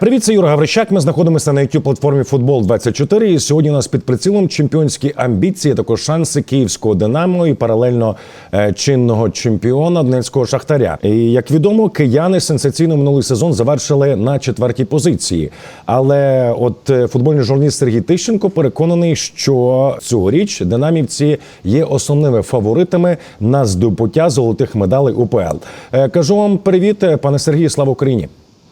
Привіт, це Юра Гаврищак. Ми знаходимося на youtube платформі Футбол 24 І сьогодні у нас під прицілом чемпіонські амбіції, також шанси київського Динамо і паралельно е, чинного чемпіона Донецького Шахтаря. І як відомо, кияни сенсаційно минулий сезон завершили на четвертій позиції. Але от е, футбольний журналіст Сергій Тищенко переконаний, що цьогоріч динамівці є основними фаворитами на здобуття золотих медалей УПЛ. Е, Кажу вам привіт, пане Сергію, слава Україні.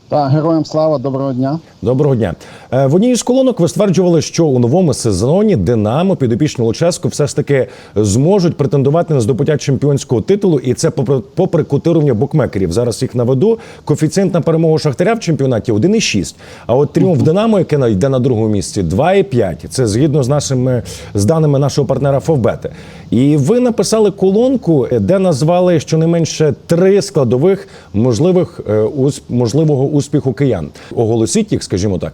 Так, героям слава, доброго дня. Доброго дня. Е, В одній із колонок ви стверджували, що у новому сезоні Динамо підопічні Луческу все ж таки зможуть претендувати на здобуття чемпіонського титулу, і це попри, попри котирування букмекерів. Зараз їх наведу. Коефіцієнт на перемогу Шахтаря в чемпіонаті 1,6. А от тріумф Динамо, яке йде на другому місці, 2,5. Це згідно з нашими з даними нашого партнера Фовбети. І ви написали колонку, де назвали щонайменше три складових можливих е, можливого успіху киян. Оголосіть їх, скажімо так.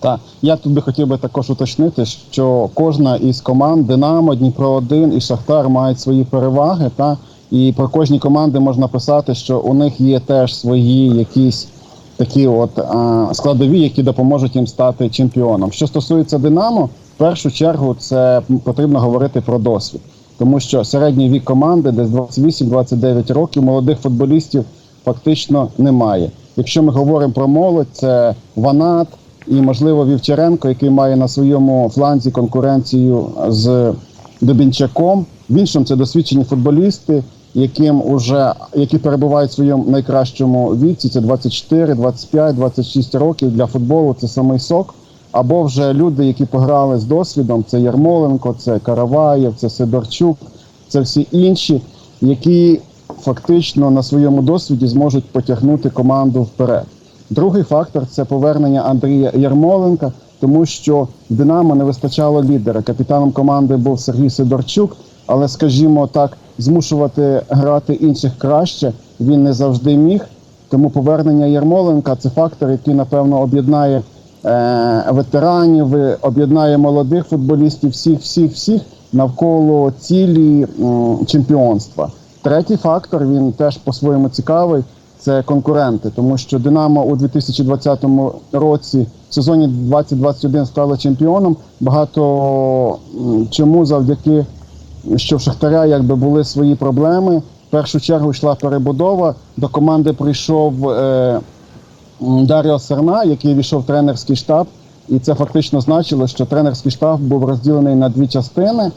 Так, я тут би хотів би також уточнити, що кожна із команд Динамо, Дніпро 1 і Шахтар мають свої переваги. Та і про кожні команди можна писати, що у них є теж свої якісь такі от а, складові, які допоможуть їм стати чемпіоном. Що стосується Динамо, в першу чергу це потрібно говорити про досвід, тому що середній вік команди десь 28-29 років молодих футболістів фактично немає. Якщо ми говоримо про молодь, це Ванат і, можливо, Вівчаренко, який має на своєму фланзі конкуренцію з Дубінчаком. В іншому це досвідчені футболісти, яким уже які перебувають в своєму найкращому віці. Це 24, 25, 26 років для футболу. Це самий сок. Або вже люди, які пограли з досвідом. Це Ярмоленко, це Караваєв, це Сидорчук, це всі інші, які фактично на своєму досвіді зможуть потягнути команду вперед. Другий фактор це повернення Андрія Ярмоленка, тому що в Динамо не вистачало лідера. Капітаном команди був Сергій Сидорчук, але, скажімо так, змушувати грати інших краще він не завжди міг. Тому повернення Ярмоленка це фактор, який напевно об'єднає е, ветеранів, е, об'єднає молодих футболістів, всіх, всіх, всіх навколо цілі м, чемпіонства. Третій фактор він теж по-своєму цікавий. Це конкуренти, тому що Динамо у 2020 році в сезоні 2021 стало чемпіоном. Багато чому завдяки що в Шахтаря якби були свої проблеми. В першу чергу йшла перебудова. До команди прийшов е, Даріо Серна, який війшов в тренерський штаб, і це фактично значило, що тренерський штаб був розділений на дві частини.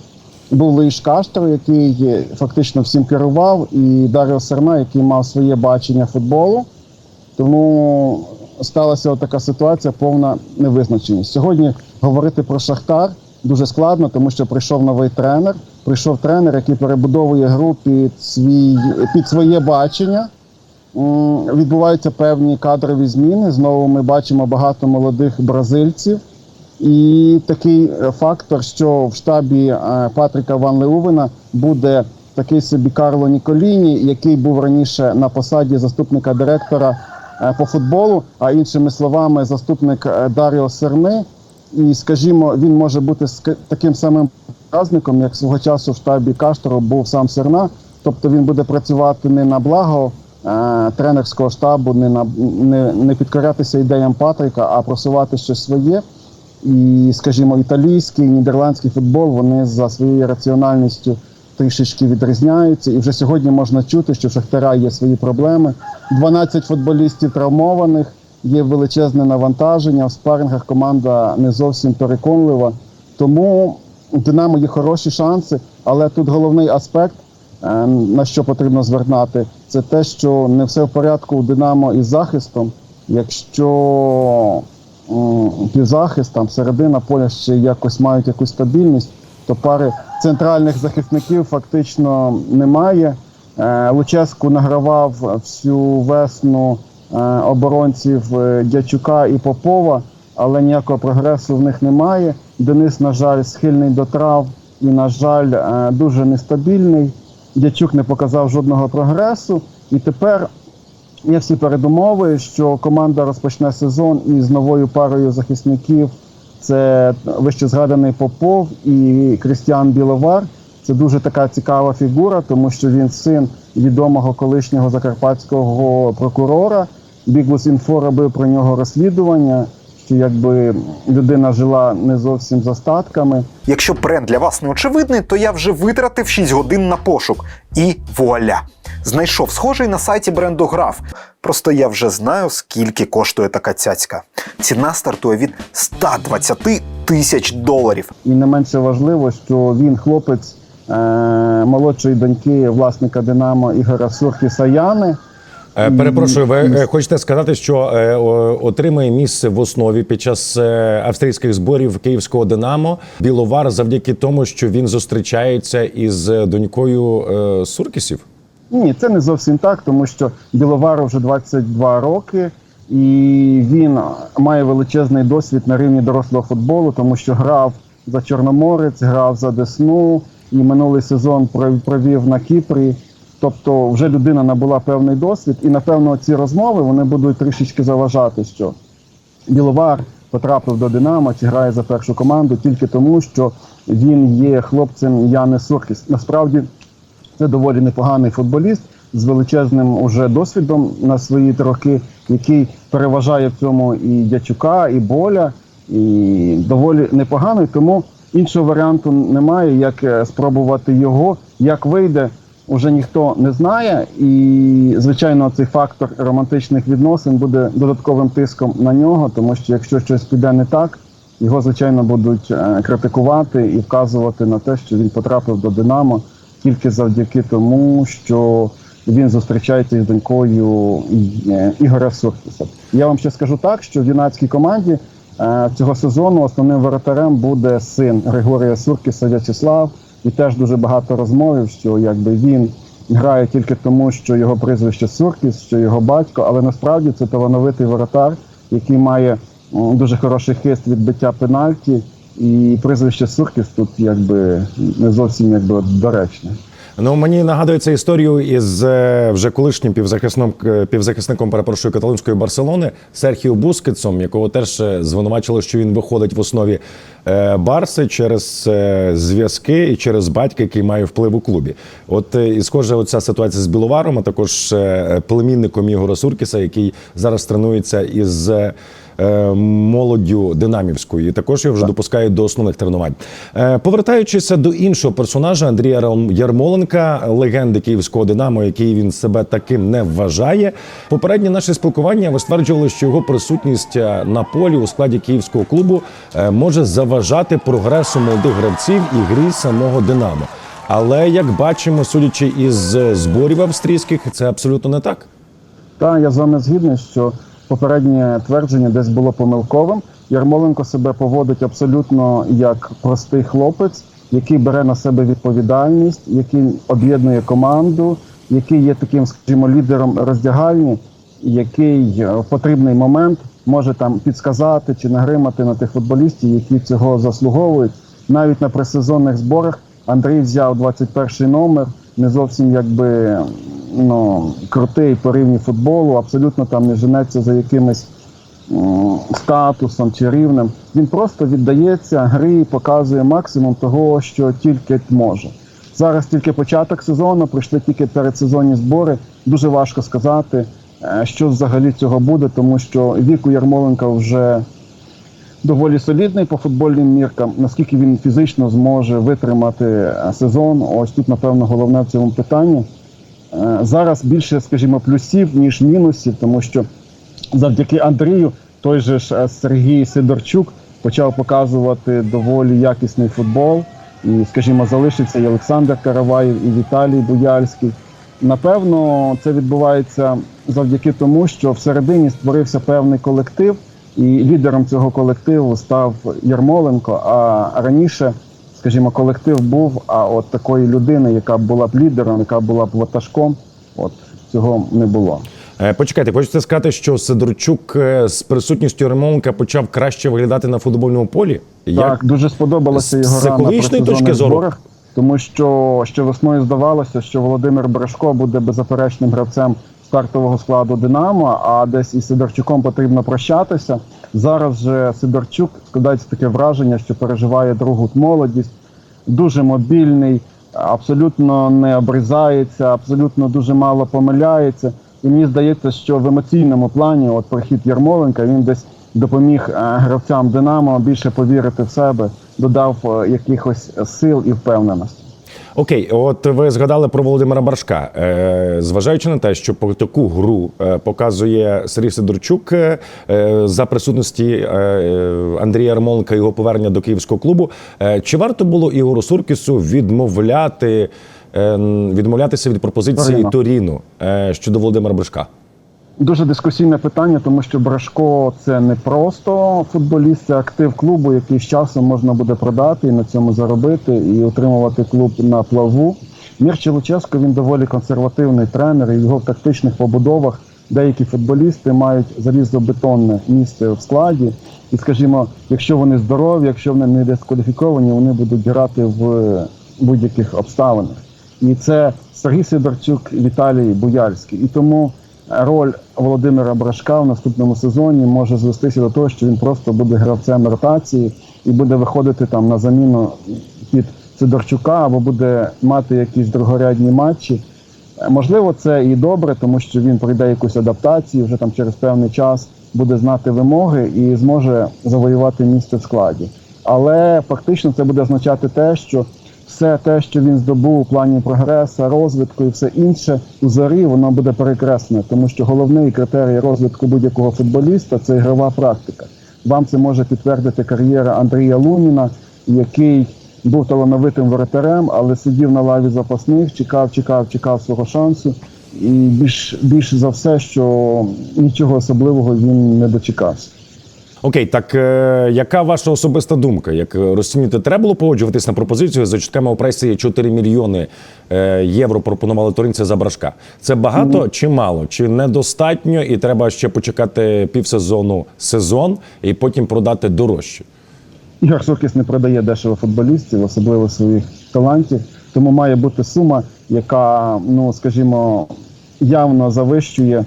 Був Луїш Каштер, який фактично всім керував, і Даріо Серна, який мав своє бачення футболу. Тому сталася така ситуація, повна невизначеність. Сьогодні говорити про Шахтар дуже складно, тому що прийшов новий тренер. Прийшов тренер, який перебудовує гру під свій під своє бачення. Відбуваються певні кадрові зміни. Знову ми бачимо багато молодих бразильців. І такий е, фактор, що в штабі е, Патріка Ван Леувена буде такий собі Карло Ніколіні, який був раніше на посаді заступника директора е, по футболу, а іншими словами, заступник Даріо Серни. І, скажімо, він може бути таким самим показником, як свого часу в штабі Каштору був сам Серна. Тобто він буде працювати не на благо е, тренерського штабу, не на не, не підкорятися ідеям Патріка, а просувати щось своє. І, скажімо, італійський, нідерландський футбол вони за своєю раціональністю трішечки відрізняються. І вже сьогодні можна чути, що в Шахтаря є свої проблеми. 12 футболістів травмованих, є величезне навантаження. В спарингах команда не зовсім переконлива. Тому у Динамо є хороші шанси, але тут головний аспект, е, на що потрібно звертати, це те, що не все в порядку у Динамо із захистом. Якщо півзахист, там середина поля ще якось мають якусь стабільність, то пари центральних захисників фактично немає. Е, Луческу награвав всю весну е, оборонців е, Дячука і Попова, але ніякого прогресу в них немає. Денис, на жаль, схильний до трав і, на жаль, дуже нестабільний. Дячук не показав жодного прогресу. І тепер Є всі передумови, що команда розпочне сезон із новою парою захисників. Це вище згаданий Попов і Крістіан Біловар. Це дуже така цікава фігура, тому що він син відомого колишнього закарпатського прокурора. Біглус-інфо робив про нього розслідування, якби людина жила не зовсім за статками. Якщо бренд для вас не очевидний, то я вже витратив 6 годин на пошук. І вуаля! Знайшов схожий на сайті бренду граф. Просто я вже знаю, скільки коштує така цяцька. Ціна стартує від 120 тисяч доларів. І не менше важливо, що він хлопець е- молодшої доньки власника Динамо Ігора Суркіса Яни. Е, Перепрошую, ви е, хочете сказати, що е, отримає місце в основі під час австрійських зборів київського Динамо Біловар завдяки тому, що він зустрічається із донькою Суркісів? Ні, це не зовсім так, тому що Біловару вже 22 роки, і він має величезний досвід на рівні дорослого футболу, тому що грав за Чорноморець, грав за Десну і минулий сезон пров- провів на Кіпрі. Тобто вже людина набула певний досвід, і напевно ці розмови вони будуть трішечки заважати, що Біловар потрапив до Динамо чи грає за першу команду тільки тому, що він є хлопцем Яни Суркіс. Насправді це доволі непоганий футболіст з величезним уже досвідом на свої роки, який переважає в цьому і Дячука, і Боля, і доволі непоганий. Тому іншого варіанту немає, як е, спробувати його. Як вийде, уже ніхто не знає. І, звичайно, цей фактор романтичних відносин буде додатковим тиском на нього, тому що якщо щось піде не так, його звичайно будуть е, критикувати і вказувати на те, що він потрапив до Динамо тільки завдяки тому, що він зустрічається із донькою е, Ігоря Суркіса. Я вам ще скажу так, що в юнацькій команді е, цього сезону основним воротарем буде син Григорія Суркіса В'ячеслав. І теж дуже багато розмов, що якби він грає тільки тому, що його прізвище Суркіс, що його батько, але насправді це талановитий воротар, який має дуже хороший хист відбиття пенальті. І прізвище Суркіс тут якби не зовсім якби доречне. Ну мені нагадується історію із е, вже колишнім півзахисником, е, півзахисником перепрошую каталонської Барселони Серхіо Бускетсом, якого теж е, звинувачили, що він виходить в основі Барси через зв'язки і через батька, який має вплив у клубі. От і схоже, оця ситуація з Біловаром, а також племінником Ігора Суркіса, який зараз тренується із. Е, молоддю динамівською, і також його вже допускають до основних тренувань. Е, Повертаючися до іншого персонажа Андрія Ярмоленка, легенди київського динамо, який він себе таким не вважає. Попереднє наше спілкування ви стверджували, що його присутність е, на полі у складі київського клубу може заважати прогресу молодих гравців і грі самого Динамо. Але як бачимо, судячи із зборів австрійських, це абсолютно не так. Та я з вами згідний, що попереднє твердження десь було помилковим. Ярмоленко себе поводить абсолютно як простий хлопець, який бере на себе відповідальність, який об'єднує команду, який є таким, скажімо, лідером роздягальні, який е, в потрібний момент може там підсказати чи нагримати на тих футболістів, які цього заслуговують. Навіть на пресезонних зборах Андрій взяв 21 номер, не зовсім якби ну, крутий по рівні футболу, абсолютно там не женеться за якимись статусом чи рівнем. Він просто віддається грі, і показує максимум того, що тільки може. Зараз тільки початок сезону, пройшли тільки передсезонні збори. Дуже важко сказати, е, що взагалі цього буде, тому що вік у Ярмоленка вже доволі солідний по футбольним міркам. Наскільки він фізично зможе витримати е, сезон? Ось тут, напевно, головне в цьому питанні. Е, Зараз більше, скажімо, плюсів, ніж мінусів, тому що завдяки Андрію той же ж е, Сергій Сидорчук почав показувати доволі якісний футбол. І, скажімо, залишився і Олександр Караваєв, і Віталій Буяльський. Напевно, це відбувається завдяки тому, що всередині створився певний колектив, і лідером цього колективу став Ярмоленко. А раніше, скажімо, колектив був, а от такої людини, яка була б лідером, яка була б ватажком, от цього не було. Е, Почекайте, хочете сказати, що Сидорчук е, з присутністю Ремонка почав краще виглядати на футбольному полі? Так, дуже сподобалася його гра на психологічної точки зору? зборах, тому що ще весною здавалося, що Володимир Брашко буде беззаперечним гравцем стартового складу Динамо, а десь із Сидорчуком потрібно прощатися. Зараз же Сидорчук складається таке враження, що переживає другу молодість, дуже мобільний, абсолютно не обрізається, абсолютно дуже мало помиляється. І мені здається, що в емоційному плані, от прихід Ярмоленка, він десь допоміг е, гравцям Динамо більше повірити в себе, додав е, якихось сил і впевненості. Окей, от ви згадали про Володимира Баршка. Е, зважаючи на те, що по таку гру е, показує Сергій Сидорчук е, е, за присутності Андрія Ярмоленка і його повернення до київського клубу. Чи варто було Ігору Суркісу відмовляти, відмовлятися від пропозиції Торіно. Торіну щодо Володимира Баршка? Дуже дискусійне питання, тому що Брашко це не просто футболіст, це актив клубу, який з часом можна буде продати і на цьому заробити і отримувати клуб на плаву. Мірче Луческо він доволі консервативний тренер. І в його тактичних побудовах деякі футболісти мають залізобетонне місце в складі. І, скажімо, якщо вони здорові, якщо вони не дискваліфіковані, вони будуть грати в будь-яких обставинах. І це Сергій Сидорчук, Віталій Буяльський. І тому роль Володимира Брашка в наступному сезоні може звестися до того, що він просто буде гравцем ротації і буде виходити там на заміну під Сидорчука або буде мати якісь другорядні матчі. Можливо, це і добре, тому що він пройде якусь адаптацію вже там через певний час, буде знати вимоги і зможе завоювати місце в складі. Але фактично це буде означати те, що все те, що він здобув у плані прогресу, розвитку і все інше у зорі, воно буде перекреслене, тому що головний критерій розвитку будь-якого футболіста це ігрова практика. Вам це може підтвердити кар'єра Андрія Луніна, який був талановитим воротарем, але сидів на лаві запасних, чекав, чекав, чекав свого шансу. І більш, більше за все, що нічого особливого він не дочекався. Окей, так е, яка ваша особиста думка? Як розцінюєте, треба було погоджуватись на пропозицію за чутками у пресі 4 мільйони е, євро пропонували туринці за брашка? Це багато чи мало? Чи недостатньо, і треба ще почекати півсезону сезон і потім продати дорожче? Ігор Суркіс не продає дешево футболістів, особливо своїх талантів. Тому має бути сума, яка, ну скажімо, явно завищує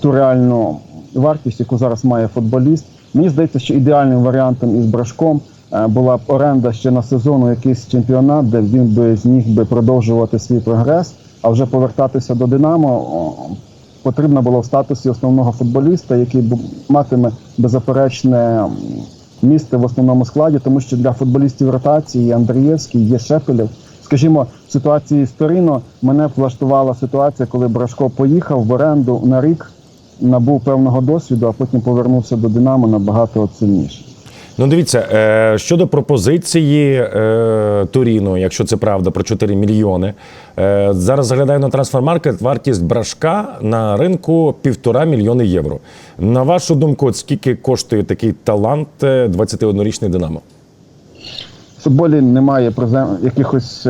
ту реальну вартість, яку зараз має футболіст. Мені здається, що ідеальним варіантом із брашком е, була б оренда ще на сезону якийсь чемпіонат, де він би зміг би продовжувати свій прогрес, а вже повертатися до Динамо. Потрібно було в статусі основного футболіста, який матиме беззаперечне місце в основному складі, тому що для футболістів ротації Андрієвський, є Шепелєв. Скажімо, в ситуації з Торіно мене влаштувала ситуація, коли Брашко поїхав в оренду на рік, набув певного досвіду, а потім повернувся до Динамо набагато сильніше. Ну, дивіться, е, щодо пропозиції е, Туріно, якщо це правда, про 4 мільйони. Е, зараз заглядаю на трансфермаркет, вартість брашка на ринку півтора мільйони євро. На вашу думку, скільки коштує такий талант е, 21-річний Динамо? В футболі немає якихось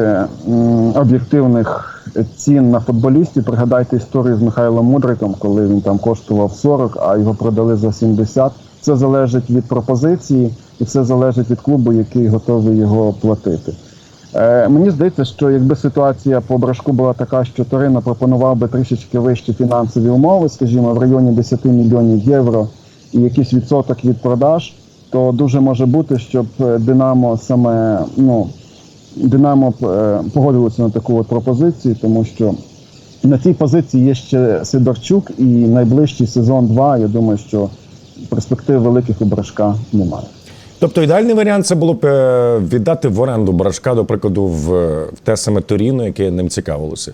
об'єктивних цін на футболістів. Пригадайте історію з Михайлом Мудриком, коли він там коштував 40, а його продали за 70. Це залежить від пропозиції і все залежить від клубу, який готовий його платити. Е, мені здається, що якби ситуація по брашку була така, що Торино пропонував би трішечки вищі фінансові умови, скажімо, в районі 10 мільйонів євро і якийсь відсоток від продаж, то дуже може бути, щоб е, Динамо саме ну Динамо е, погодилося на таку от пропозицію, тому що на цій позиції є ще Сидорчук, і найближчий сезон 2, я думаю, що перспектив великих у брашка немає. Тобто ідеальний варіант це було б е, віддати в оренду брашка, до прикладу, в, в те саме Торіно, яке ним цікавилося.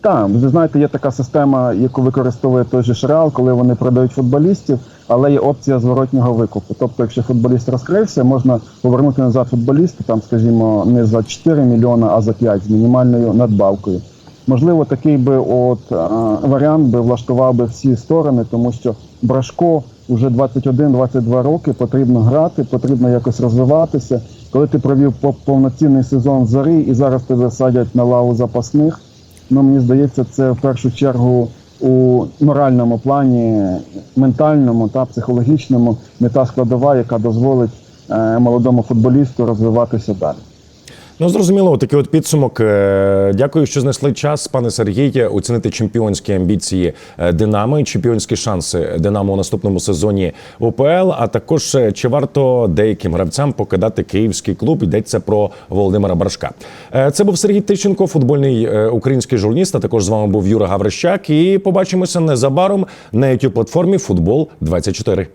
Так, ви знаєте, є така система, яку використовує той же Шреал, коли вони продають футболістів, але є опція зворотнього викупу. Тобто, якщо футболіст розкрився, можна повернути назад футболіста, там, скажімо, не за 4 мільйони, а за 5 з мінімальною надбавкою. Можливо, такий би от е, варіант би влаштував би всі сторони, тому що Брашко вже 21-22 роки потрібно грати, потрібно якось розвиватися. Коли ти провів по- повноцінний сезон зорі і зараз тебе садять на лаву запасних, ну мені здається, це в першу чергу у моральному плані, ментальному та психологічному не та складова, яка дозволить е, молодому футболісту розвиватися далі. Ну, зрозуміло, такий от підсумок. Е, Дякую, що знайшли час, пане Сергій, оцінити чемпіонські амбіції е, Динамо і чемпіонські шанси Динамо у наступному сезоні УПЛ. А також е, чи варто деяким гравцям покидати київський клуб? Йдеться про Володимира Брашка. Це був Сергій Тищенко, футбольний український журналіст. А також з вами був Юра Гаврищак. І побачимося незабаром на youtube платформі Футбол 24